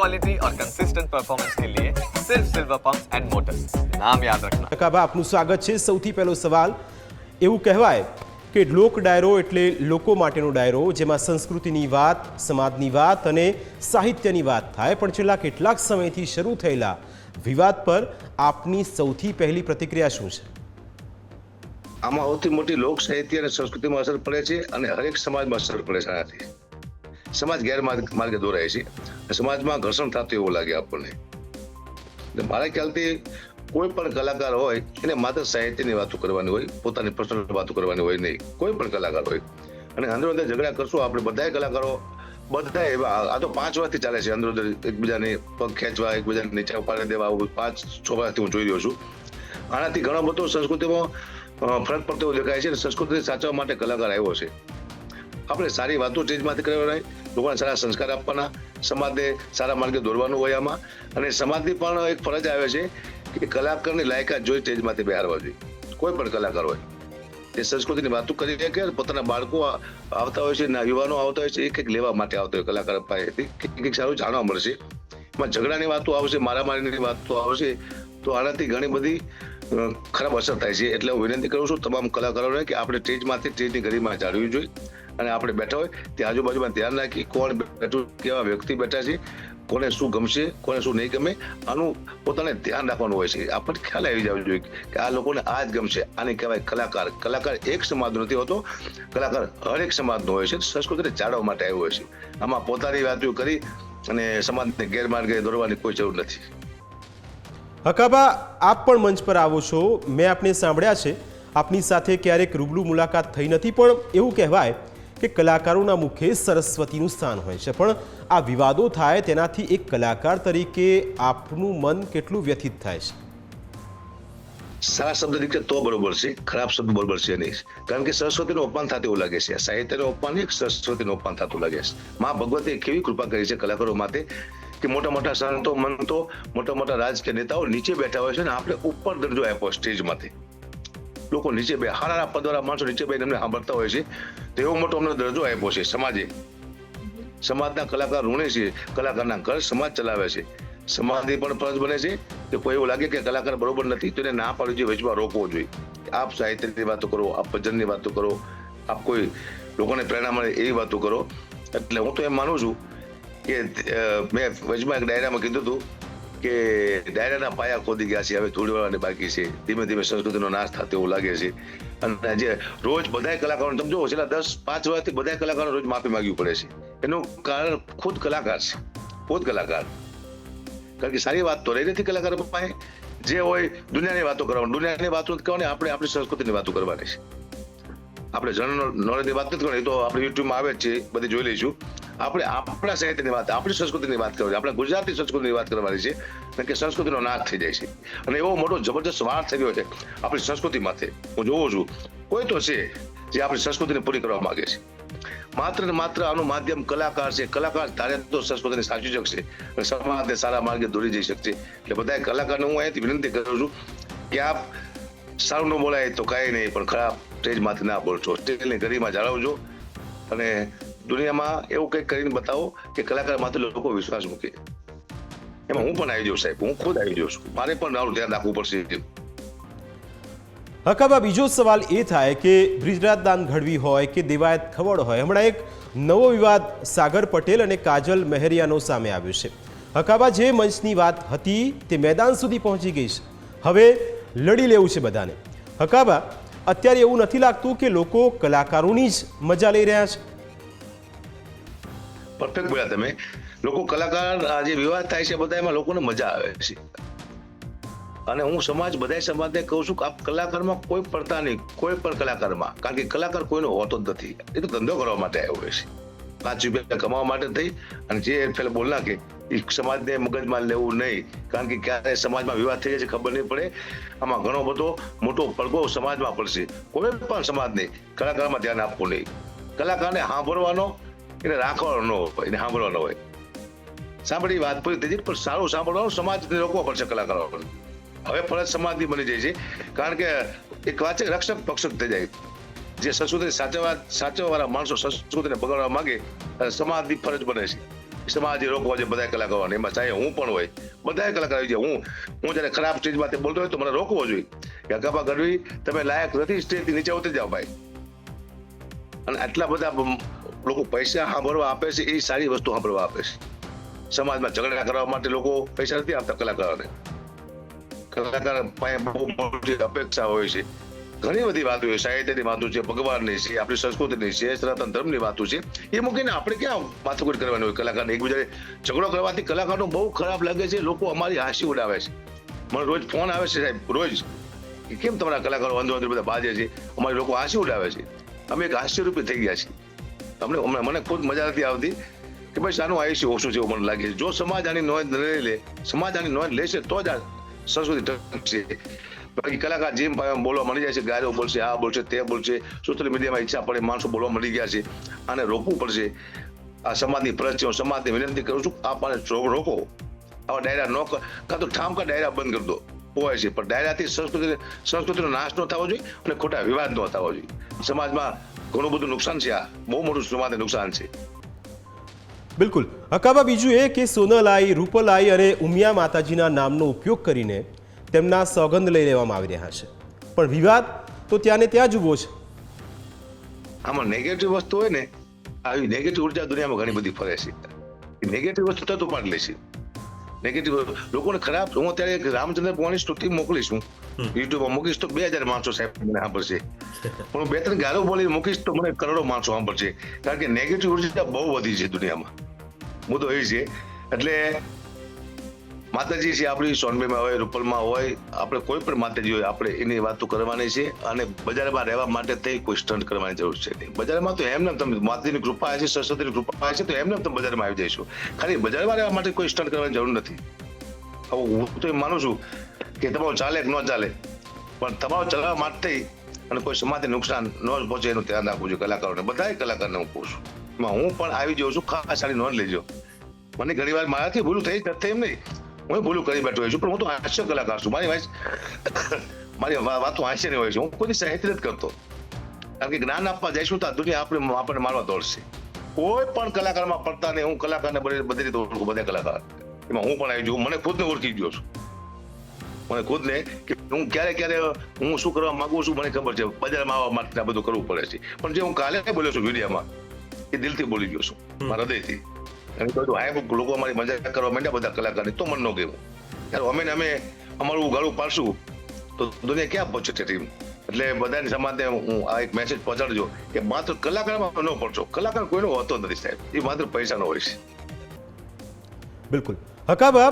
Quality और consistent performance के लिए सिर्फ सिल्वर पंप्स एंड मोटर्स नाम याद रखना ટકાભા આપનું સ્વાગત છે સૌથી પહેલો સવાલ એવું કહેવાય કે લોક ડાયરો એટલે લોકો માટેનો ડાયરો જેમાં સંસ્કૃતિની વાત સમાજની વાત અને સાહિત્યની વાત થાય પણ છેલ્લા કેટલાક સમયથી શરૂ થયેલા વિવાદ પર આપની સૌથી પહેલી પ્રતિક્રિયા શું છે આમાં સૌથી મોટી લોક સાહિત્ય અને સંસ્કૃતિમાં અસર પડે છે અને હરેક સમાજમાં અસર પડે છે આનાથી સમાજ ગેરમાર્ગ, માર્ગે દોરાય છે. સમાજમાં ઘર્ષણ થતું એવું લાગે આપણને. મારા ખ્યાલથી કોઈ પણ કલાકાર હોય, એને માત્ર સાહિત્યની વાતો કરવાની હોય, પોતાની પર્સનલ વાતો કરવાની હોય નહીં. કોઈ પણ કલાકાર હોય. અને અંદર અંદર ઝઘડા કરશું, આપણે બધાય કલાકારો, બધા એવા, આ તો પાંચ વર્ષથી ચાલે છે. અંદર એકબીજાને પગ ખેંચવા, એકબીજાને નીચે ઉપાડી દેવા, આવું પાંચ, છ વર્ષથી હું જોઈ રહ્યો છું. આનાથી ઘણો બધો સંસ્કૃતિમાં ફરક પડતો દેખાય છે અને સંસ્કૃતિ સાચવવા માટે કલાકાર આવ્યો છે. આપણે સારી વાતો ચીજમાંથી કરવાની લોકોને સારા સંસ્કાર આપવાના, સમાજને સારા માર્ગે દોરવાનું હોય આમાં. અને સમાજની પણ એક ફરજ આવે છે કે કલાકારની લાયકાત જોઈ સ્ટેજમાંથી બહારવા જોઈએ. કોઈ પણ કલાકાર હોય. એ સંસ્કૃતિની વાતો કરી રહ્યા અને પોતાના બાળકો આવતા હોય છે ના યુવાનો આવતા હોય છે એક એક લેવા માટે આવતા હોય કલાકાર પાસેથી કંઈક કંઈક સારું જાણવા મળશે. એમાં ઝઘડાની વાતો આવશે, મારામારીની વાતો આવશે, તો આનાથી ઘણી બધી ખરાબ અસર થાય છે. એટલે હું વિનંતી કરું છું તમામ કલાકારોને કે આપણે સ્ટેજમાંથી સ્ટેજની ગરિમા જાળવવી જોઈએ. અને આપણે બેઠા હોય તે આજુબાજુમાં ધ્યાન રાખી કોણ બેઠું, કેવા વ્યક્તિ બેઠા છે, કોને શું ગમશે, કોને શું નહીં ગમે, આનું પોતાને ધ્યાન રાખવાનું હોય છે. આપણને ખ્યાલ આવી જવો જોઈએ કે આ લોકોને આ જ ગમશે. આને કહેવાય કલાકાર. કલાકાર એક સમાજનો નથી હોતો. કલાકાર હરેક સમાજનો હોય છે. સંસ્કૃતિને જાળવવા માટે આવ્યો હોય છે. આમાં પોતાની વાતો કરી અને સમાજને ગેરમાર્ગે દોરવાની કોઈ જરૂર નથી. હકાબા, આપ પણ મંચ પર આવો છો. મેં આપને સાંભળ્યા છે. આપની સાથે ક્યારેક રૂબરૂ મુલાકાત થઈ નથી, પણ એવું કહેવાય કે કલાકારોના મુખે સરસ્વતીનું સ્થાન હોય છે. પણ આ વિવાદો થાય તેનાથી એક કલાકાર તરીકે આપનું મન કેટલું વ્યથિત થાય છે? સારા શબ્દ દીકરે તો બરોબર છે, ખરાબ શબ્દ બરોબર છે નહીં. કારણ કે સરસ્વતીનું અપમાન થતું એવું લાગે છે. સાહિત્યનું અપમાન નહીં સરસ્વતીનું અપમાન થતું લાગે છે. મા ભગવતે કેવી કૃપા કરી છે કલાકારો માટે કે મોટા મોટા સંતો, મંતો, મોટા મોટા રાજકીય નેતાઓ નીચે બેઠા હોય છે ને આપણે ઉપર દરજ્જો આપ્યો સ્ટેજમાંથી લોકો નીચે બે હારા પદવાળા માણસો નીચે બે એમને સાંભળતા હોય છે. તો એવો મોટો અમને દરજ્જો આપ્યો છે સમાજે. સમાજના કલાકાર ઋણે છે, કલાકારના ઘર સમાજ ચલાવે છે. સમાજની પણ ફરજ બને છે કે કોઈ એવું લાગે કે કલાકાર બરોબર નથી, તો એને ના પાડવી જોઈએ, વચમાં રોકવો જોઈએ. આપ સાહિત્યની વાતો કરો, આપ ભજનની વાતો કરો, આપ કોઈ લોકોને પ્રેરણા મળે એવી વાતો કરો. એટલે હું તો એમ માનું છું કે મેં વચમાં એક ડાયરામાં કીધું હતું કે ડાયરાના પાયા ખોદી ગયા છે, હવે થોડી વાળવાની બાકી છે. ધીમે ધીમે સંસ્કૃતિનો નાશ થાય એવું લાગે છે. અને જે રોજ બધાય કલાકારો તમે જો છેલ્લા દસ, પાંચ વર્ષથી બધાય કલાકારો રોજ માફી માંગવી પડે છે. એનું કારણ ખુદ કલાકાર છે. ખુદ કલાકાર. કારણ કે સારી વાત તો રહી નથી કલાકાર પાસે. જે હોય દુનિયાની વાતો કરવાની. દુનિયાની વાતો નથી કરવાની, આપણે આપણી સંસ્કૃતિની વાતો કરવાની છે. આપણે જનરલ નોલેજની વાત નથી કરવાની તો આપણે યુટ્યુબમાં આવે જ છે, બધી જોઈ લઈશું. આપણે આપણા સાહિત્યની વાત આપણી સંસ્કૃતિની વાત કરવાની, આપણે ગુજરાતી સંસ્કૃતિની વાત કરવાની છે, કારણ કે સંસ્કૃતિનો નાશ થઈ જાય છે. અને એવો મોટો જબરજસ્ત વાર થઈ ગયો છે આપણી સંસ્કૃતિ માથે. હું જોઉં છું, કોઈ તો છે જે આપણી સંસ્કૃતિને પૂરી કરવા માંગે છે. માત્ર ને માત્ર આનું માધ્યમ કલાકાર છે. કલાકાર તારે તો સંસ્કૃતિને સાચવી શકશે અને સમાજને સારા માર્ગે દોરી જઈ શકશે. એટલે બધા કલાકારને હું અહીંયાથી વિનંતી કરું છું કે આપ સારું ન બોલાય તો કાંઈ નહીં, પણ ખરાબ સ્ટેજમાંથી ના બોલશો. સ્ટેજની ગરીમાં જાળવજો. અને દુનિયામાં એવું કંઈક કરીને બતાવો કે કલાકાર માત્ર લોકો વિશ્વાસ મૂકે. એમાં હું પણ આવી જાઉં સાહેબ, હું ખુદ આવી જાઉં છું. મારે પણ મારું ધ્યાન રાખવું પડશે. હકાબા બીજો સવાલ એ થાય કે બ્રિજરાજ દાન ઘડવી હોય કે દેવાયત ખવડ હોય, હમણાં એક નવો વિવાદ સાગર પટેલ અને કાજલ મહેરિયાનો સામે આવ્યો છે. હકાબા જે મંચની વાત હતી તે મેદાન સુધી પહોંચી ગઈ છે. હવે લડી લેવું છે બધાને. હકાબા અત્યારે એવું નથી લાગતું કે લોકો કલાકારોની જ મજા લઈ રહ્યા છે. પરફેક્ટ બોલ્યા તમે. લોકો કલાકાર આજે વિવાદ થાય છે બધા એમાં લોકોને મજા આવે છે. અને હું સમાજ બધા સમાજને કહું છું કે આ કલાકારમાં કોઈ પડતા નહીં, કોઈ પણ કલાકારમાં. કારણ કે કલાકાર કોઈનો હોતો જ નથી. એ તો ધંધો કરવા માટે આવ્યો હોય છે. પાંચ રૂપિયા કમાવા માટે થઈ અને જે પેલા બોલ નાખે, એ સમાજને મગજમાં લેવું નહીં. કારણ કે ક્યારે સમાજમાં વિવાદ થઈ જાય છે, ખબર નહીં પડે. આમાં ઘણો બધો મોટો પડઘો સમાજમાં પડશે. કોઈ પણ સમાજને કલાકારમાં ધ્યાન આપવું નહીં. કલાકારને સાંભળવાનો એને રાખવાનો ન હોય, એને સાંભળવાનો હોય. સાંભળી વાત પૂરી થઈ પણ સારું સાંભળવાનું સમાજ રોકવો પડશે કલાકારો હવે ફરજ સમાજની બની જાય છે, કારણ કે એક વાત છે, રક્ષક પક્ષક થઈ જાય. જે સંસ્કૃતિ સાચવવા સાચવવાળા માણસો સંસ્કૃતિને બગાડવા માંગે સમાજ સમાજની ફરજ બને છે. સમાજ રોકવા છે બધા કલાકારો એમાં ચાહે હું પણ હોય બધા કલાકાર આવી જાય હું હું જ્યારે ખરાબ સ્ટેજમાં તે બોલતો હોય તો મને રોકવો જોઈએ. કે અગાપા ગઢવી, તમે લાયક નથી, સ્ટેજથી નીચે ઉતરી જાઓ ભાઈ. અને આટલા બધા લોકો પૈસા સાંભળવા આપે છે એ સારી વસ્તુ સાંભળવા આપે છે. સમાજમાં ઝઘડા કરવા માટે લોકો પૈસા નથી આપતા કલાકારોને. કલાકાર પાસે બહુ મોટી અપેક્ષા હોય છે. ઘણી બધી વાતો છે. સાહિત્યની વાતો છે, ભગવાનની છે, આપણી સંસ્કૃતિની છે, સનાતન ધર્મની વાતો છે. એ મૂકીને આપણે ક્યાં માથુકૂટ કરવાની હોય કલાકારને? એકબીજાને ઝઘડો કરવાથી કલાકારનો બહુ ખરાબ લાગે છે, લોકો અમારી હાંસી ઉડાવે છે. મને રોજ ફોન આવે છે સાહેબ, રોજ. કેમ તમારા કલાકારો વાંધો વાંધો બધા બાજે છે? અમારી લોકો હાંસી ઉડાવે છે. અમે એક હાસ્યરૂપી થઈ ગયા છીએ. અમને મને ખુદ મજા નથી આવતી કે ભાઈ શાનું આયુષ્ય ઓછું છે એવું મને લાગે છે. જો સમાજ આની નોંધ લઈ લે સમાજ આની નોંધ લેશે તો જ આ સંસ્કૃતિ ટકશે બાકી કલાકાર જેમ બોલવા મળી જાય છે, ગાયો બોલશે, આ બોલશે, તે બોલશે સોશિયલ મીડિયામાં ઈચ્છા પડે માણસો બોલવા મળી ગયા છે આને રોકવું પડશે. આ સમાજની ફરજ છે હું સમાજની વિનંતી કરું છું આ પાને રોકો. આવા ડાયરા ન કર કાં તો ઠામકા ડાયરા બંધ કરી દો. હોય છે, પણ ડાયરાથી સંસ્કૃતિ સંસ્કૃતિનો નાશ ન થવો જોઈએ અને ખોટા વિવાદ ન થવો જોઈએ. સમાજમાં ઘણું બધું નુકસાન છે આ. બહુ મોટું સમાજને નુકસાન છે? બિલકુલ. હકાબા બીજું એ કે સોનલાઈ રૂપલાઈ અને ઉમિયા માતાજીના નામનો ઉપયોગ કરીને તેમના સોગંદ લઈ લેવામાં આવી રહ્યા છે. પણ વિવાદ તો ત્યાં ને ત્યાં જ ઊભો છે. આમાં નેગેટિવ વસ્તુ હોય ને આવી નેગેટિવ ઊર્જા દુનિયામાં ઘણી બધી ફરે છે. નેગેટિવ વસ્તુ થતું પણ લે છે. નેગેટિવ લોકોને ખરાબ હું અત્યારે રામચંદ્ર ભગવાનની સ્તુતિ મોકલીશ હું. યુટ્યુબમાં મૂકીશ તો બે હજાર માણસો સાહેબ મને સાંભળશે. પણ બે ત્રણ ગાળો બોલી મૂકીશ તો મને કરોડો માણસો સાંભળશે. કારણ કે નેગેટિવ ઊર્જા બહુ વધી છે દુનિયામાં. મુદ્દો એ છે. એટલે માતાજી છે આપણી સોનબીમાં હોય, રૂપલમાં હોય, આપણે કોઈ પણ માતાજી હોય, આપણે એની વાતો કરવાની છે અને બજારમાં રહેવા માટે તે કોઈ સ્ટન્ટ કરવાની જરૂર છે નહીં. બજારમાં તો એમને તમે માતાજીની કૃપા છે, સરસ્વતીની કૃપા છે, તો એમને તમે બજારમાં આવી જઈશું. ખાલી બજારમાં રહેવા માટે કોઈ સ્ટન્ટ કરવાની જરૂર નથી. હું તો એમ માનું છું કે તમારું ચાલે કે ન ચાલે, પણ તમારું ચલાવવા માટે અને કોઈ સમાજને નુકસાન ન પહોંચે એનું ધ્યાન રાખવું જોઈએ કલાકારોને. બધાય કલાકારને હું કહું છું. હું પણ આવી જાઉં છું, ખાસ સારી નોંધ લેજો. મને ઘણી વાર મારાથી ભૂલ થઈ નથી એમ નહીં. હું ભૂલું કરી બેઠો છું પણ હું તો હાસ્ય કલાકાર છું મારી વાત મારી વાતો હાસ્યની હોય છે. હું કોઈની સાહિત્ય નથી કરતો. કારણ કે જ્ઞાન આપવા જઈશું તો દુનિયા આપણે આપણને મારવા દોડશે. કોઈ પણ કલાકારમાં પડતા નહીં. હું કલાકારને બધી બધી રીતે ઓળખું બધા કલાકાર. એમાં હું પણ આવી છું. મને ખુદને ઓળખી ગયો છું. મને ખુદને કે હું ક્યારે ક્યારે હું શું કરવા માંગુ છું મને ખબર છે. બજારમાં આવવા માટે આ બધું કરવું પડે છે. પણ જે હું કાલે બોલ્યો છું વિડીયામાં એ દિલથી બોલી ગયો છું. મારા હૃદયથી. અને બધું હાય લોકો અમારી મજાક કરવા માંડ્યા, બધા કલાકારની. તો મને ન ગયું ત્યારે અમે અમે અમારું ગાળું પાડશું. તો દુનિયા ક્યાં પહોંચે છે ટીમ એટલે બધાની સમાજને હું આ એક મેસેજ પહોંચાડજો કે માત્ર કલાકારમાં ન પડશો કલાકાર કોઈનો હોતો નથી સાહેબ. એ માત્ર પૈસાનો હોય છે. બિલકુલ. હકાબા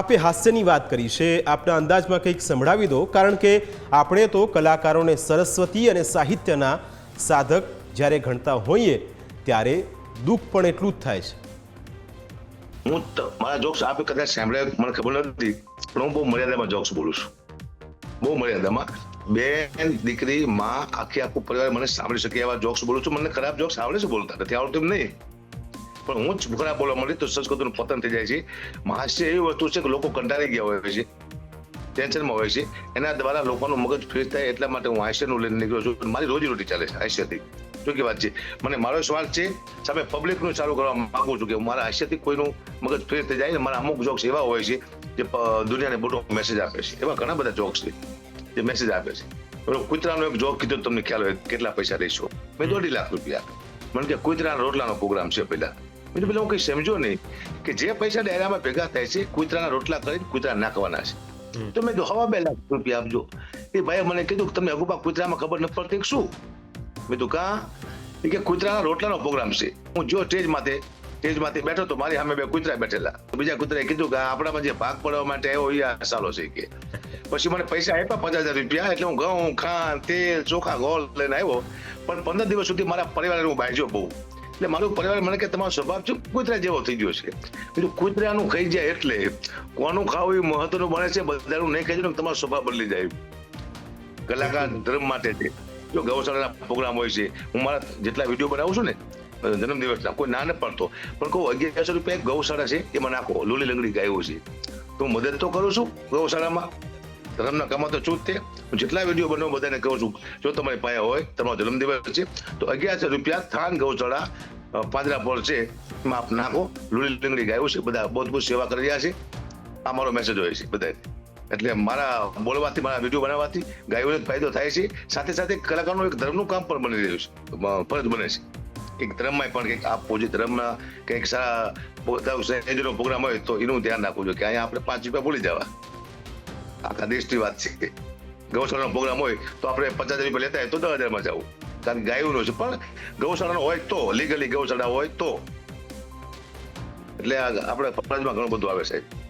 આપે હાસ્યની વાત કરી છે. આપના અંદાજમાં કંઈક સંભળાવી દો. કારણ કે આપણે તો કલાકારોને સરસ્વતી અને સાહિત્યના સાધક જ્યારે ગણતા હોઈએ, ત્યારે દુઃખ પણ એટલું જ થાય છે. હું મારા જોક્સ આપે કદાચ સાંભળ્યા મને ખબર નથી, પણ હું બહુ મર્યાદામાં જોક્સ બોલું છું. બહુ મર્યાદામાં. બેન, દીકરી, માં, આખી આખું પરિવાર મને સાંભળી શકે એવા જોક્સ બોલું છું. મને ખરાબ જોક્સ આવડે છે બોલતા. નથી આવડતું એમ નહીં. પણ હું જ ખરાબ બોલવા મળી તો સંસ્કૃતિનું પતન થઈ જાય છે. હાસ્ય એવી વસ્તુ છે કે લોકો કંટાળી ગયા હોય છે. ટેન્શનમાં હોય છે. એના દ્વારા લોકોનું મગજ ફ્રેશ થાય એટલા માટે હું હાસ્યનું લઈને નીકળ્યો છું. મારી મારી રોજીરોટી ચાલે છે હાસ્યથી ચોખ્ખી વાત છે? મને મારો સવાલ છે સામે પબ્લિકનું ચાલુ કરવા માંગુ છું કે મારા હાસ્યથી કોઈનું મગજ ફ્રેશ થઈ જાય ને મારા અમુક જોક્સ એવા હોય છે જે દુનિયાને મોટો મેસેજ આપે છે. એવા ઘણા બધા જોક્સ છે જે મેસેજ આપે છે. કૂતરાનો એક જોક કીધો તમને ખ્યાલ હોય કેટલા પૈસા લઈશો મેં દોઢી લાખ રૂપિયા. મને કે કૂતરાના રોટલાનો પ્રોગ્રામ છે પેલા મેં કીધું પેલા હું કઈ સમજો નહીં કે જે પૈસા ડાયરામાં ભેગા થાય છે કૂતરાના રોટલા કરીને કૂતરા નાખવાના છે. તો મેં હવા બે લાખ રૂપિયા આપજો. એ ભાઈ મને કીધું કે તમને અગુપા કૂતરામાં ખબર ન પડતી શું? મેં કીધું કા કે કૂતરાના રોટલાનો પ્રોગ્રામ છે. હું જો સ્ટેજ માથે સ્ટેજ માથે બેઠો તો મારી સામે બે કૂતરા બેઠેલા. બીજા કૂતરાએ કીધું કે આપણામાં જે ભાગ પડવા માટે આવ્યો એ આ સાલો છે કે. પછી મને પૈસા આપ્યા પચાસ હજાર રૂપિયા, એટલે હું ઘઉં, ખાંડ, તેલ, ચોખા, ગોળ લઈને આવ્યો. પણ પંદર દિવસ સુધી મારા પરિવારને હું બાજ્યો બહુ. એટલે મારું પરિવાર મને કે તમારો સ્વભાવ છે કૂતરા જેવો થઈ ગયો છે. બીજું કૂતરાનું ખાઈ જાય એટલે? કોનું ખાવું એ મહત્વનું બને છે? બધાનું નહીં ખાઈ જાય તમારો સ્વભાવ બદલી જાય. કલાકાર ધર્મ માટે છે. જો ગૌશાળાના પ્રોગ્રામ હોય છે, હું મારા જેટલા વીડિયો બનાવું છું ને જન્મદિવસના કોઈ ના ન પડતો પણ કહું, અગિયારસો રૂપિયા એક ગૌશાળા છે, એમાં નાખો, લીલી લંગડી ગાયો છે. તો મદદ તો કરું છું ગૌશાળામાં. ધર્મના કામમાં તો છું જ તે. હું જેટલા વીડિયો બનાવું બધાને કહું છું, જો તમારી પાસે હોય, તમારો જન્મદિવસ છે, તો અગિયારસો રૂપિયા થાન ગૌશાળા પાંદરા પર છે, એમાં આપ નાખો, લૂલી લંગડી ગાયો છે, બધા બહુ બહુ સેવા કરી રહ્યા છે. આ મારો મેસેજ હોય છે, બધાને. એટલે મારા બોલવાથી, મારા વીડિયો બનાવવાથી ગાયોને ફાયદો થાય છે. સાથે સાથે કલાકારનું એક ધર્મનું કામ પણ બની રહ્યું છે. ફરજ બને છે. એક ધર્મમાં પણ કંઈક આપવું જોઈએ. ધર્મના કંઈક સારા સંયોજનો પ્રોગ્રામ હોય તો એનું ધ્યાન રાખવું જોઈએ કે અહીંયા આપણે પાંચ રૂપિયા ભૂલી જવા. આખા દેશની વાત છે. ગૌશાળાનો પ્રોગ્રામ હોય તો આપણે પચાસ રૂપિયા લેતા હોય તો દસ હજારમાં જવું. કારણ કે ગાયોનું છે. પણ ગૌશાળાનો હોય તો લીગલી ગૌશાળા હોય તો. એટલે આપણે ફરજમાં ઘણું બધું આવે સાહેબ.